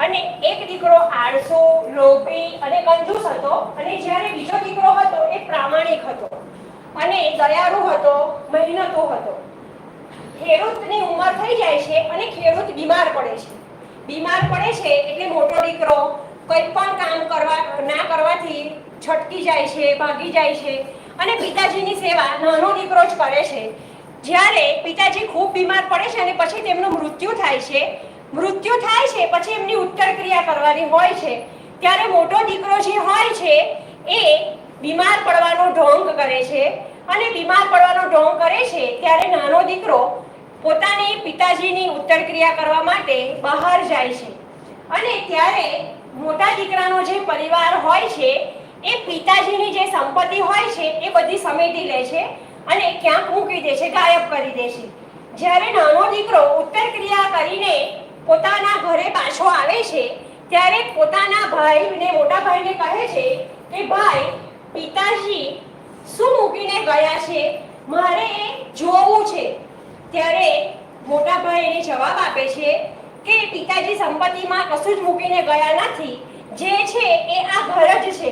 અને એક દીકરો આળસુ, લોભી અને કંજૂસ હતો. અને જ્યારે બીજો દીકરો હતો, એ પ્રામાણિક હતો અને દયાળુ હતો, મહેનતુ હતો. ખેડૂતની ઉંમર થઈ જાય છે અને ખેડૂત બીમાર પડે છે. બીમાર પડે છે એટલે મોટો દીકરો કંઈ પણ કામ કરવા, ના કરવાથી છટકી જાય છે, ભાગી જાય છે. અને પિતાજીની સેવા નાનો દીકરો જ કરે છે. જ્યારે પિતાજી ખૂબ બીમાર પડે છે અને પછી તેમનું મૃત્યુ થાય છે મૃત્યુ થાય છે, પછી એમની ઉત્તર ક્રિયા કરવાની હોય છે. ત્યારે મોટો દીકરો જે હોય છે, એ બીમાર પડવાનો ઢોંગ કરે છે. અને બીમાર પડવાનો ઢોંગ કરે છે, ત્યારે નાનો દીકરો પોતાની પિતાજીની ઉત્તર ક્રિયા કરવા માટે બહાર જાય છે. અને ત્યારે મોટા દીકરાનો જે પરિવાર હોય છે, એ પિતાજીની જે સંપત્તિ હોય છે, એ બધી સમેટી લે છે અને ક્યાંક મૂકી દે છે, ગાયબ કરી દે છે. જ્યારે નાનો દીકરો ઉત્તર ક્રિયા કરીને પોતાના ઘરે પાછો આવે છે, ત્યારે પોતાના ભાઈને, મોટા ભાઈને કહે છે કે, ભાઈ, પિતાજી, શું મૂકીને ગયા છે? મારે એ જોવું છે. ત્યારે મોટા ભાઈ એને જવાબ આપે છે કે, પિતાજી, સંપત્તિમાં કશું જ મૂકીને ગયા નથી. જે છે એ આ ઘર જ છે.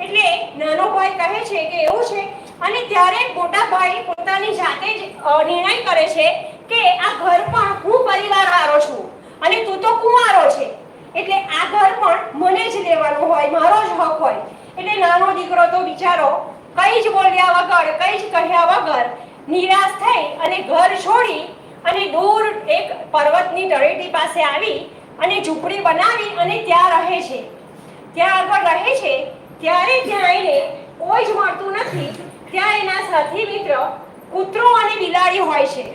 એટલે નાનો ભાઈ કહે છે કે, એવું છે? અને ત્યારે મોટા ભાઈ પોતાની જાતે જ નિર્ણય કરે છે કે, આ ઘર પણ હું પરિવારવાળો છું. અને તું તો કુંવારો છે. એટલે આ ઘર પણ મને જ લેવાનું હોય, મારો જ હક હોય. એટલે નાનો દીકરો તો બિચારો કઈ જ બોલ્યા વગર, કઈ જ કહ્યા વગર નિરાશ થઈ અને ઘર છોડી અને દૂર એક પર્વતની તળેટી પાસે આવી અને ઝૂંપડી બનાવી અને ત્યાં રહે છે. ત્યાં આગળ રહે છે, ત્યારે ત્યાં એને કોઈ જ મળતું નથી. ત્યાં એના સાથી મિત્ર કૂતરો અને બિલાડી હોય છે.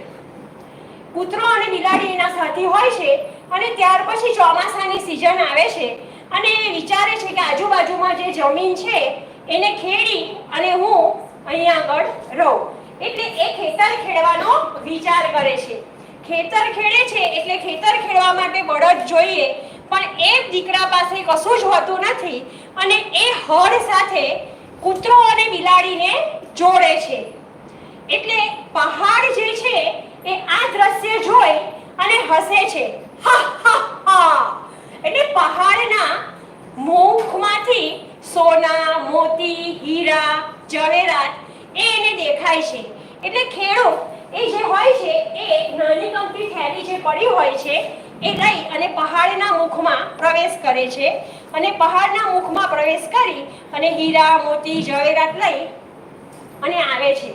કૂતરો અને બિલાડી એના સાથી હોય છે અને ત્યાર પછી ચોમાસાની સિઝન આવે છે. અને એ વિચારે છે કે આજુબાજુમાં જે જમીન છે, એને ખેડી અને હું અહીંયા આગળ રહું. એટલે એ ખેતર ખેડવાનો વિચાર કરે છે. ખેતર ખેડે છે એટલે ખેતર ખેડવા માટે બળદ જોઈએ, પણ એ દીકરા પાસે કશું જ હોતું નથી અને એ હળ સાથે કૂતરો અને બિલાડીને જોડે છે. એટલે પહાડ જે છે, એ આ દ્રશ્ય જોઈ અને હસે છે. એટલે પહાડના મુખમાંથી સોના, મોતી, હીરા જવેરાત એ એને દેખાય છે. એટલે ખેડૂત એ જે હોય છે એ નાની કંપની થેલી જે પડી હોય છે એ લઈ અને પહાડના મુખમાં પ્રવેશ કરે છે. અને પહાડના મુખમાં પ્રવેશ કરી અને હીરા, મોતી જવેરાત લઈ અને આવે છે.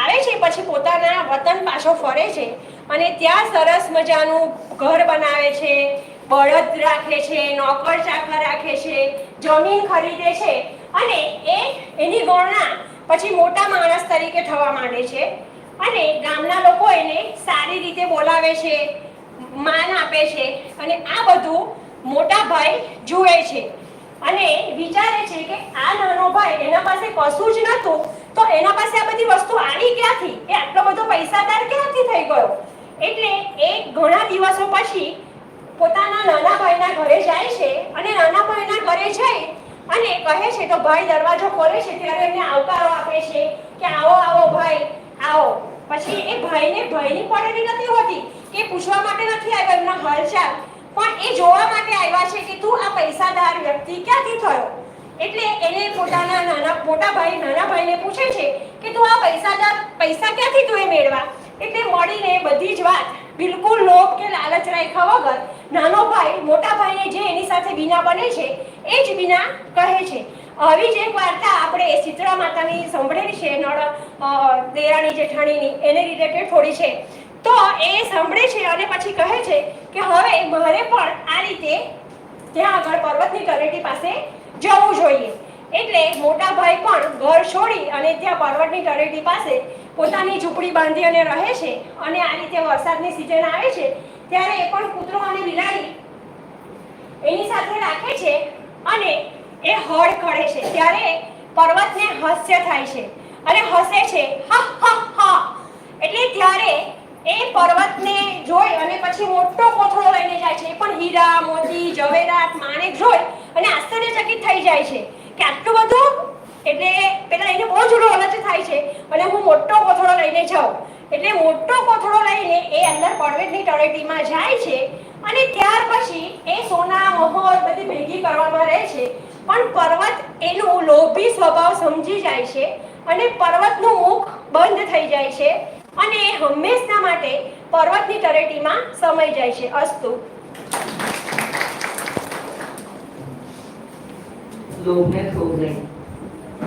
આવે છે પછી પોતાના વતન પાછો ફરે છે. અને ત્યાં સરસ મજાનું ઘર બનાવે છે, બળદ રાખે છે, નોકર ચાકર રાખે છે, જમીન ખરીદે છે અને એ એની ગણના પછી મોટા માણસ તરીકે થવા માંડે છે અને ગામના લોકો એને સારી રીતે બોલાવે છે, માન આપે છે અને આ બધું મોટા ભાઈ જુએ છે. અને વિચારે છે કે આ નાનો ભાઈ એના પાસે કશું જ નહોતું, તો એના પાસે આ બધી વસ્તુ આવી ક્યાંથી? એ આટલો બધો પૈસાદાર ક્યાંથી થઈ ગયો? એટલે એ ઘણા દિવસો પછી પોતાના નાના ભાઈના ઘરે જાય છે અને નાના ભાઈના ઘરે જઈ અને કહે છે તો ભાઈ દરવાજો ખોલે છે ત્યારે એમને આવકારો આપે છે કે આવો આવો ભાઈ, આવો. પછી એ ભાઈને ભાઈની પડેલી નથી હોતી કે પૂછવા માટે નથી આવ્યા, એમના હાલચાલ. પણ એ જોવા માટે આવ્યા છે કે તું આ પૈસાદાર વ્યક્તિ ક્યાંથી થયો? એટલે એને પોતાના નાના, મોટા ભાઈ નાના ભાઈને પૂછે છે કે તું આ પૈસાદાર, પૈસા ક્યાંથી તું એ મેળવા? એટલે મળીને બધી જ વાત બિલકુલ લોભ કે લાલચ રાખ્યા વગર નાનો ભાઈ, મોટા ભાઈને જે એની સાથે બીના બને છે, એ જ બીના કહે છે. આવી જ એક વાર્તા આપણે શીતળા માતાની સાંભળેલી છે, નળ દેરાણી, જેઠાણીની, એને રિલેટેડ થોડી છે. તો એ સાંભળે છે અને પછી કહે છે કે હવે મારે પણ આ રીતે ત્યાં આગળ પર્વતની તળેટી પાસે જવું જોઈએ. એટલે મોટા ભાઈ પણ ઘર છોડી અને ત્યાં પર્વતની તળેટી પાસે પોતાની ઝૂંપડી બાંધી અને રહે છે અને આ રીતે વરસાદની સિઝન આવે છે, ત્યારે એ પણ કૂતરો અને બિલાડી એની સાથે રાખે છે અને એ હળ કરે છે. ત્યારે પર્વતને હાસ્ય થાય છે અને હસે છે, હા હા હા. એટલે ત્યારે એ પર્વતને જોઈ અને પછી મોટો કોથળો લઈને જાય છે. એ પણ હીરા, મોતી, જવેરાત, માણેક જોઈ અને આશ્ચર્યચકિત થઈ જાય છે. કે આટલું બધું? એટલે પેલા એને બહુ જોડો અલગ થાય છે. અને હું મોટો કોથળો લઈને જાઉં. એટલે મોટો કોથળો લઈને એ અંદર પડવેટની તળેટીમાં જાય છે અને ત્યાર પછી એ સોના મહોર બધી ભેગી કરવામાં રહે છે. પણ પર્વત એનું લોભી સ્વભાવ સમજી જાય છે અને પર્વતનું મુખ બંધ થઈ જાય છે અને એ હંમેશા માટે પર્વતની તળેટીમાં સમય જાય છે અસ્તુ. लोग में खो गए